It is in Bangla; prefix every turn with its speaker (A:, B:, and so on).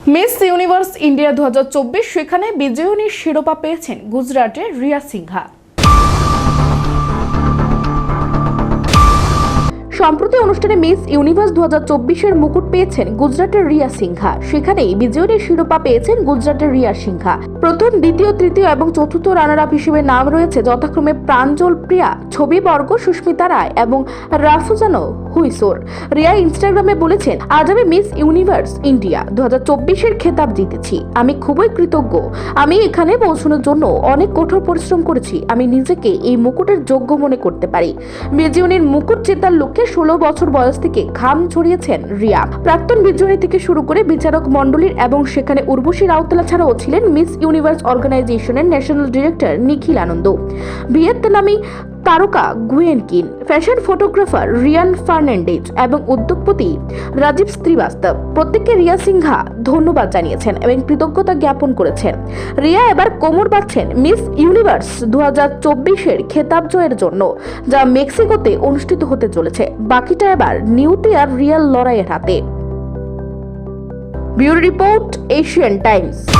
A: মিস ইউনিভার্স ইন্ডিয়া দু হাজার চব্বিশ সেখানে বিজয়নী শিরোপা পেয়েছেন গুজরাটের রিয়া সিংহা। সম্প্রতি অনুষ্ঠানে মিস ইউনিভার্স দু হাজার চব্বিশের মুকুট পেয়েছেন গুজরাটের রিয়া সিংহা। সেখানেই বিজয়ীর শিরোপা পেয়েছেন গুজরাটের রিয়া সিংহা। প্রথম, দ্বিতীয়, তৃতীয় এবং চতুর্থ রানার আপ হিসেবে নাম রয়েছে যথাক্রমে প্রাঞ্জল প্রিয়া, ছবি বর্গ, সুস্মিতা রায় এবং রাফুজানো হুইসোর। রিয়া ইনস্টাগ্রামে বলেছেন, আজ আমি মিস ইউনিভার্স ইন্ডিয়া দু হাজার চব্বিশের খেতাব জিতেছি। আমি খুবই কৃতজ্ঞ। আমি এখানে পৌঁছানোর জন্য অনেক কঠোর পরিশ্রম করেছি। আমি নিজেকে এই মুকুটের যোগ্য মনে করতে পারি। বিজয়নীর মুকুট জেতার লক্ষ্যে ষোলো বছর বয়স থেকে ঘাম ছড়িয়েছেন রিয়া। প্রাক্তন বিজয়ী থেকে শুরু করে বিচারক মন্ডলীর এবং সেখানে উর্বশী রাউতলা ছাড়াও ছিলেন মিস ইউনিভার্স অর্গানাইজেশনের ন্যাশনাল ডিরেক্টর নিখিল আনন্দ। ভিয়েতনামি তারকা গুয়েন কিন ফ্যাশন ফটোগ্রাফার রিয়ান ফার্নান্ডেজ এবং উদ্যোগপতি রাজীব শ্রীবাস্তব। প্রত্যেককে রিয়া সিংহা ধন্যবাদ জানিয়েছেন এবং কৃতজ্ঞতা জ্ঞাপন করেছেন। রিয়া এবার কোমর বাঁধছেন মিস ইউনিভার্স দু হাজার চব্বিশের খেতাব জয়ের জন্য, যা মেক্সিকোতে অনুষ্ঠিত হতে চলেছে। বাকিটা এবার নিউতে আর রিয়াল লড়াইয়ের হাতে। Bureau report, Asian Times.